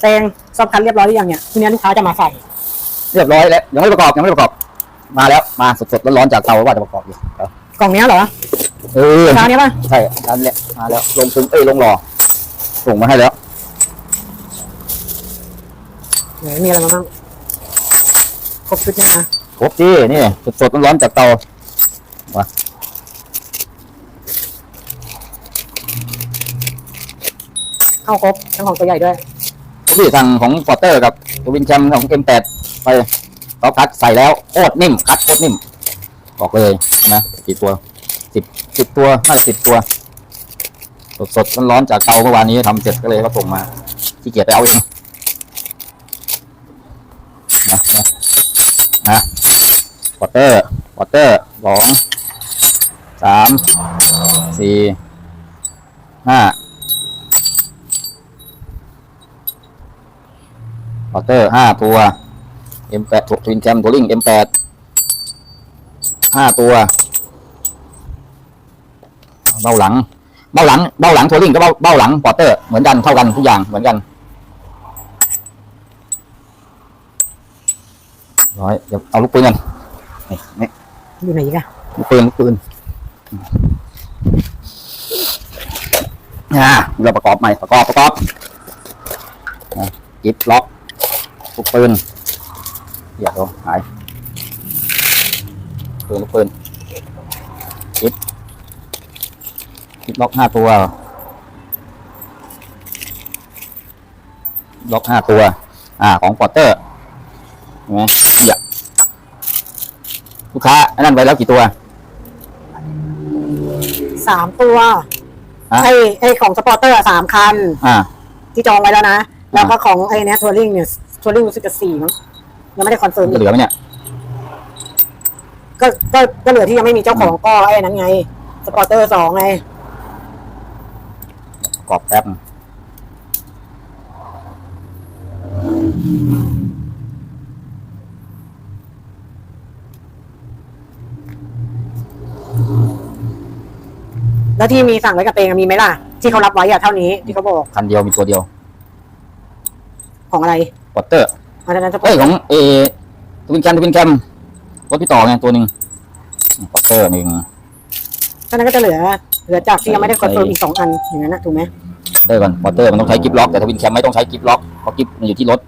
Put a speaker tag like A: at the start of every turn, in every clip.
A: เตงซอบคันเรียบร้อยหรือยังเนี่ยทีนี้ลูกค้าจะมาใส่
B: เรียบร้อยแล้วยังไม่ประกอบยังไม่ประกอบ มาแล้วมาสดๆร้อนๆจากเตาว่าจะประกอบอยู่เดี๋ยว
A: กล่องเนี้ยเหรอ
B: เออ
A: เช้านี้ป่ะ
B: ใช่อันเนี้ยมาแล้วลงซึ้งเอ้ยลงหล่อส่งมาให้แล้ว
A: ไหนมีอะไรมาบ้างครบชุดยังนะ
B: ครบที่นี่สดๆร้อนๆจากเตา
A: เข้าครบทั้งของตัวใหญ่ด้วย
B: ที่สั่งของพอร์เตอร์กับตัววินแชมป์ของ M8 ไปเขาคัดใส่แล้วโคตรนิ่มคัดโคตรนิ่ม บอกเลยนะกี่ตัวสิบสิบตัวน่าจะสิบตัว สดๆร้อนๆจากเตาเมื่อวานนี้ทำเสร็จก็เลยก็ส่งมาขี้เกียจไปเอาเองนะนะนะพอร์เตอร์พอร์เตอร์สองสามสี่ห้า มอเตอร์ห้าตัว M8 ทวินแคมตัวลิง M8 ห้าตัว เบ้าหลัง เบ้าหลัง เบ้าหลังทัวริงก็เบ้าเบ้าหลังพอเตอร์ เหมือนกัน เท่ากันทุกอย่าง เหมือนกัน ร้อย เดี๋ยวเอาลูกปืนกันนี่นี่
A: อยู่ไหนอีกอะ
B: ลูกปืนลูกปืนอ่าเราประกอบใหม่ ประกอบ ประกอบอะจิบล็อก ลูกปืนเดี๋ยวหายปืนลูกปืนจิบจิบล็อกห้าตัวล็อกห้าตัว อ่า ของพอร์เตอร์เห็นไหมเดี๋ยวลูกค้าอันนั้นไว้แล้วกี่ตัว
A: สามตัว
B: ฮะ
A: ไอ้ไอ้ของสปอร์เตอร์อะสามคัน
B: อ่า
A: ที่จองไว้แล้วนะ แล้วก็ของไอ้เนี้ยทัวริงเนี่ย ทัวริงรู้สึกจะสี่มั้งยังไม่ได้คอนเฟิร์ม
B: จะเหลือไหมเนี่ย
A: ก็ก็ก็เหลือที่ยังไม่มีเจ้าของก็ไอ้นั้นไง สปอร์เตอร์สองไง
B: ประกอบแป๊บนึง
A: แล้วที่มีสั่งไว้กับเตงอะมีไหมล่ะ ที่เขารับไว้อะเท่านี้ที่เขาบอก
B: คันเดียวมีตัวเดียว
A: ของอะไร
B: วอเตอร์
A: อันนั้นจะ
B: เอ้ยของเอทวินแคมทวินแคมรถพี่ต่อไงตัวหนึ่งวอเตอร์หนึ่ง
A: เท่านั้นก็จะเหลือเหลือจากที่ยังไม่ได้คอนเฟิร์มอีกสองอันอย่างนั้นนะถูกไหม
B: เตอร์ก่อนวอเตอร์มันต้องใช้กิฟล็อกแต่ทวินแคมไม่ต้องใช้กิฟล็อกเพราะกิฟมันอยู่ที่รถ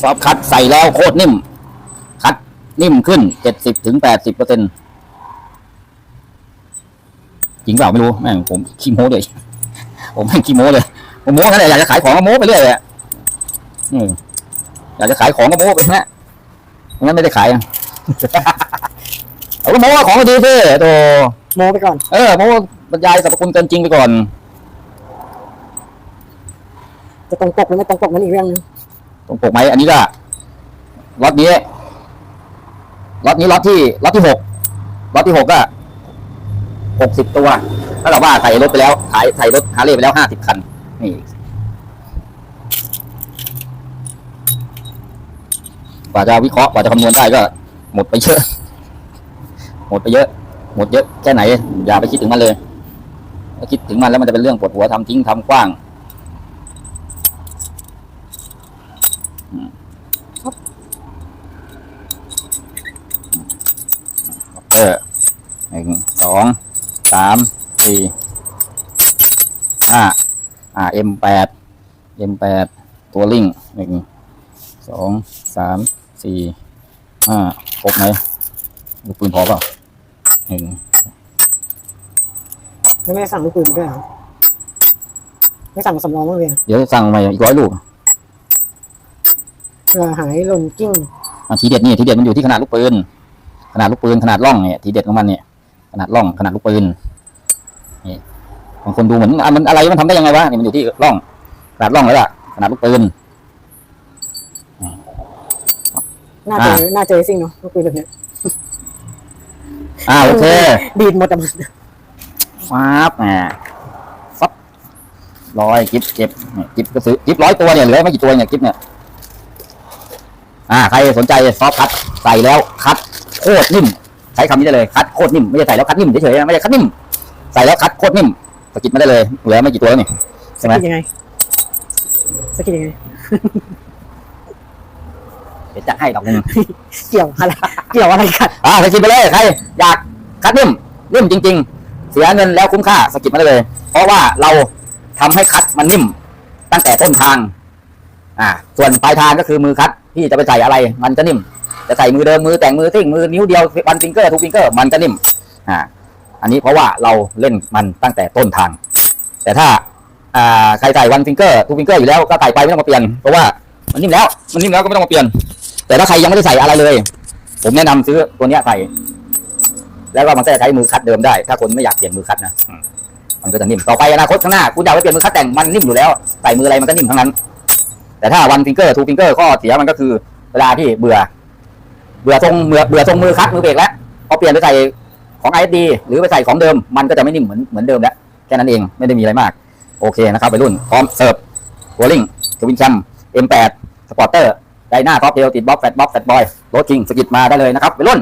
B: ซอฟต์คัดใส่แล้วโคตรนิ่มคัด นิ่มขึ้นเจ็ดสิบถึงแปดสิบเปอร์เซ็นจริงเปล่าไม่รู้แม่งผมขี้โม้เลยผมแม่งขี้โม้เลยผมโม้กันเลยอยากจะขายของก็โม้ไปเรื่อยอะอืมอยากจะขายของก็โม้ไปนะงั้นไม่ได้ขายอะเอาก็โม้ว่าของก็ดีสิโต
A: โมไปก่อน
B: เออโม้บรรยายสรรพคุณเกินจริงไปก่อน
A: จะตรงปกหรือไม่ตรงปกนั่นอีกเรื่องหนึง
B: ตรงปกไหมอันนี้ก็ล็อตนี้ ล็อตนี้ล็อตที่ล็อตที่หกล็อตที่หกก็หกสิบตัวถ้าเราว่าใส่รถไปแล้ว ขายใส่รถฮาร์เลย์ไปแล้วห้าสิบคัน นี่ กว่าจะวิเคราะห์กว่าจะคำนวณได้ก็ หมดไปเยอะ หมดไปเยอะ หมดเยอะแค่ไหน อย่าไปคิดถึงมันเลย ถ้าคิดถึงมันแล้วมันจะเป็นเรื่องปวดหัวทำทิ้งทำกว้าง เออหนึ่งสองสามสี่ห้าอ่าเอ็มแปดเอ็มแปดตัวลิงหนึ่งสองสามสี่ห้าครบไหมลูกปืนพอเปล่าหนึ่ง
A: ไม่ได้สั่งลูกปืนมาด้วยเหรอไม่สั่งสำรองบ้างเลยเหรอ
B: เดี๋ยวสั่งมาอีกร้อยลูก
A: เผื่อหายหล่นกิ้ง
B: อะทีเด็ดนี่ทีเด็ดมันอยู่ที่ขนาดลูกปืน ขนาดลูกปืนขนาดร่องเนี่ยทีเด็ดของมันเนี่ยขนาดร่องขนาดลูกปืนนี่บางคนดูเหมือนอะมันอะไรมันทำได้ยังไงวะนี่มันอยู่ที่ร่องขนาดร่องแล้วล่ะขนาดลูกปืน
A: น่าเจอน่าเจอสิ่งเนาะลูกปืนแบบเนี้ย
B: อ่าโอเค
A: ดีดหมดอะ
B: ฟ้าบแหมฟับร้อยกิฟเก็บเนี่ยกิฟก็ซื้อกิฟร้อยตัวเนี่ยเหลือไม่กี่ตัวเนี่ยกิฟเนี่ยอ่าใครสนใจซอฟต์คัตใส่แล้วคัด โคตรนิ่ม ใช้คำนี้ได้เลยคัดโคตรนิ่มไม่ใช่ใส่แล้วคัดนิ่มเฉยๆนะไม่ใช่คัดนิ่ม ใส่แล้วคัดโคตรนิ่มสกิดมาได้เลยเหลือไม่กี่ตัวแล้วนี่ใช่ไหม
A: สกิดยังไงสกิดยังไง
B: เดี๋ยวจะให้ดอกหนึง
A: เกี่ยวอะไรเกี่ยวอะไรกัน
B: อ่าสกิดไปเลยใครอยากคัดนิ่มนิ่มจริง ๆ เสียเงินแล้วคุ้มค่าสกิดมาได้เลย เพราะว่าเราทำให้คัดมันนิ่ม ตั้งแต่ต้นทาง อ่า ส่วนปลายทางก็คือมือคัดที่จะไปใส่อะไร มันก็นิ่ม จะใส่มือเดิมมือแต่งมือซิ่งมือนิ้วเดียววันฟิงเกอร์ทูฟิงเกอร์มันก็นิ่มอ่าอันนี้เพราะว่าเราเล่นมันตั้งแต่ต้นทาง แต่ถ้าอ่าใครใส่วันฟิงเกอร์ทูฟิงเกอร์อยู่แล้วก็ใส่ไปไม่ต้องมาเปลี่ยนเพราะว่ามันนิ่มแล้วมันนิ่มแล้วก็ไม่ต้องมาเปลี่ยน แต่ถ้าใครยังไม่ได้ใส่อะไรเลย ผมแนะนำซื้อตัวเนี้ยใส่แล้วก็มันก็จะใช้มือคัดเดิมได้ ถ้าคนไม่อยากเปลี่ยนมือคัดนะมมันก็จะนิ่มต่อไปอนาคตข้างหน้าคุณอยากไปเปลี่ยนมือคัดแต่งมันนิ่มอยู่แล้วใส่มืออะไรมันก็นิ่มทั้งนั้น แต่ถ้าวันฟิงเกอร์ทูฟิงเกอร์ข้อเสียมันก็คือเวลาที่เบื่อ เบื่อทรงเบื่อเบื่อทรงมือคัดมือเบรกแล้วพอเปลี่ยนไปใส่ของ ISD หรือไปใส่ของเดิม มันก็จะไม่นิ่มเหมือนเหมือนเดิมแล้วแค่นั้นเองไม่ได้มีอะไรมาก โอเคนะครับไปรุ่นพร้อมเสิร์ฟวอลลิงทวินชัม M8 สปอร์เตอร์ไดหน้าท็อปเทลติดบล็อกแฟตบล็อกแฟตบอยโรถจริงสกิดมาได้เลยนะครับไปรุ่น